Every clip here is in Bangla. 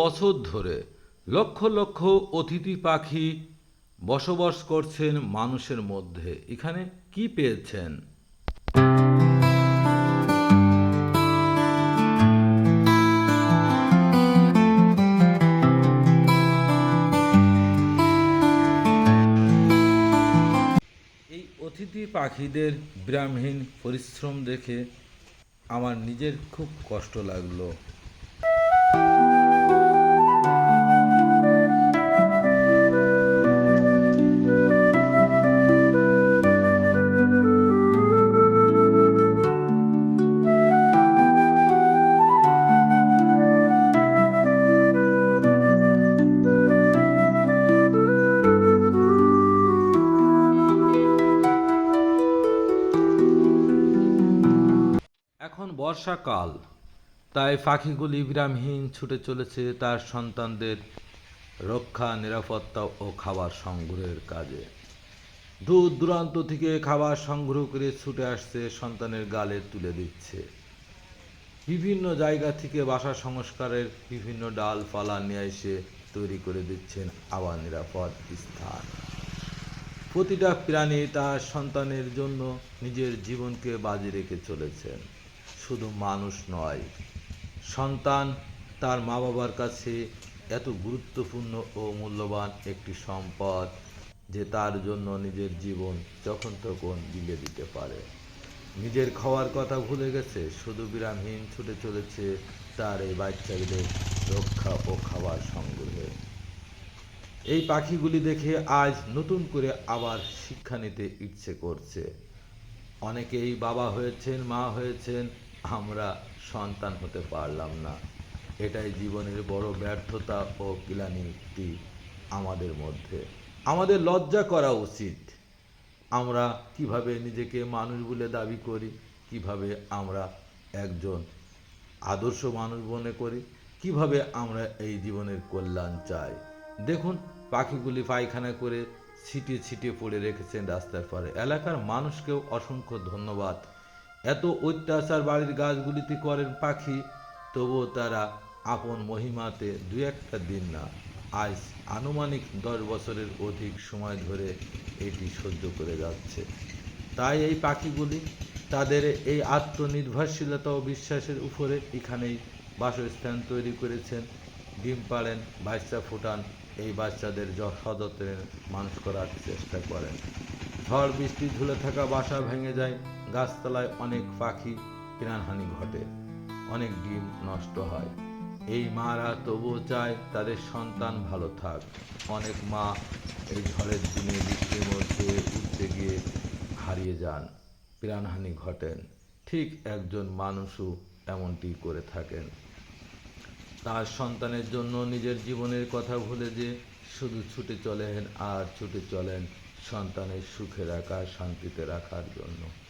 বছর ধরে লক্ষ লক্ষ অতিথি পাখি বসবাস করছেন মানুষের মধ্যে। এখানে কি পেয়েছেন? এই অতিথি পাখিদের বিরামহীন পরিশ্রম দেখে আমার নিজের খুব কষ্ট লাগল। বর্ষাকাল, তাই পাখিগুলি বিরামহীন ছুটে চলেছে তার সন্তানদের রক্ষা, নিরাপত্তা ও খাবার সংগ্রহের কাজে। দূর দূরান্ত থেকে খাবার সংগ্রহ করে ছুটে আসছে, সন্তানের গালে তুলে দিচ্ছে। বিভিন্ন জায়গা থেকে বাসা সংস্কারের বিভিন্ন ডালপালা নিয়ে এসে তৈরি করে দিচ্ছেন আবার নিরাপদ স্থান। প্রতিটা প্রাণী তার সন্তানের জন্য নিজের জীবনকে বাজি রেখে চলেছেন। শুধু মানুষ নয়। সন্তান তার মা বাবার কাছে এত গুরুত্বপূর্ণ ও মূল্যবান একটি সম্পদ যে তার জন্য নিজের জীবন যখন তখন বিলে দিতে পারে। নিজের খাওয়ার কথা ভুলে গেছে, শুধু বিরামহীন ছুটে চলেছে তার এই বাচ্চাদের রক্ষা ও খাবার সংগ্রহে। এই পাখিগুলি দেখে আজ নতুন করে আবার শিক্ষা নিতে ইচ্ছে করছে। অনেকেই বাবা হয়েছেন, মা হয়েছেন আমরা সন্তান হতে পারলাম না। এটাই জীবনের বড় ব্যর্থতা ও গ্লানিটি আমাদের মধ্যে। আমাদের লজ্জা করা উচিত। আমরা কীভাবে নিজেকে মানুষ বলে দাবি করি? কীভাবে আমরা একজন আদর্শ মানুষ মনে করি? কীভাবে আমরা এই জীবনের কল্যাণ চাই? দেখুন, পাখিগুলি পায়খানা করে ছিটিয়ে ছিটিয়ে পড়ে রেখেছেন রাস্তার পারে এলাকার মানুষকেও অসংখ্য ধন্যবাদ। এত অত্যাচার বাড়ির গাছগুলিতে করেন পাখি, তবুও তারা আপন মহিমাতে দু একটা দিন না, আজ আনুমানিক দশ বছরের অধিক সময় ধরে এটি সহ্য করে যাচ্ছে। তাই এই পাখিগুলি তাদের এই আত্মনির্ভরশীলতা ও বিশ্বাসের উপরে এখানেই বাসস্থান তৈরি করেছেন। ডিম পাড়েন, বাচ্চা ফুটান, এই বাচ্চাদের সযত্নে মানুষ করার চেষ্টা করেন। ঝড়, বৃষ্টি ঝুলে থাকা বাসা ভেঙে যায় গাছতলায় অনেক পাখি প্রাণহানি ঘটে, অনেক ডিম নষ্ট হয়। এই মারা তবুও চায় তাদের সন্তান ভালো থাক। অনেক মা এই ঝড়ের দিনে বৃষ্টির মধ্যে উঠতে গিয়ে হারিয়ে যান, প্রাণহানি ঘটেন। ঠিক একজন মানুষও এমনটি করে থাকেন। তার সন্তানের জন্য নিজের জীবনের কথা ভুলে যে শুধু ছুটে চলেন আর ছুটে চলেন সন্তানের সুখে রাখা শান্তিতে রাখার জন্য।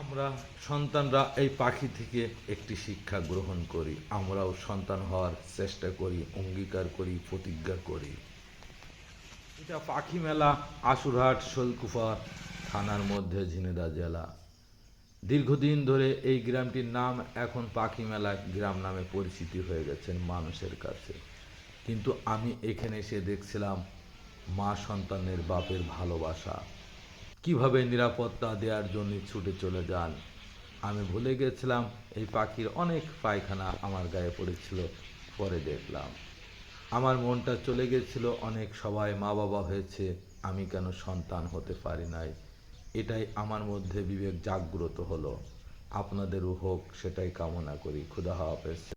আমরা সন্তানরা এই পাখি থেকে একটি শিক্ষা গ্রহণ করি। আমরাও সন্তান হওয়ার চেষ্টা করি, অঙ্গীকার করি, প্রতিজ্ঞা করি। এটা পাখি মেলা, আশুরহাট, শোলকুফা থানার মধ্যে ঝিনেদা জেলা। দীর্ঘদিন ধরে এই গ্রামটির নাম এখন পাখি মেলা গ্রাম নামে পরিচিতি হয়ে গেছেন মানুষের কাছে। কিন্তু আমি এখানে এসে দেখছিলাম মা সন্তানের বাপের ভালোবাসা। কীভাবে নিরাপত্তা দেওয়ার জন্য ছুটে চলে যান? আমি ভুলে গেছিলাম, এই পাখির অনেক পায়খানা আমার গায়ে পড়েছিল, পরে দেখলাম। আমার মনটা চলে গেছিল, অনেক সবাই মা বাবা হয়েছে, আমি কেন সন্তান হতে পারি নাই? এটাই আমার মধ্যে বিবেক জাগ্রত হলো। আপনাদেরও হোক, সেটাই কামনা করি। খুদা হাফেজ।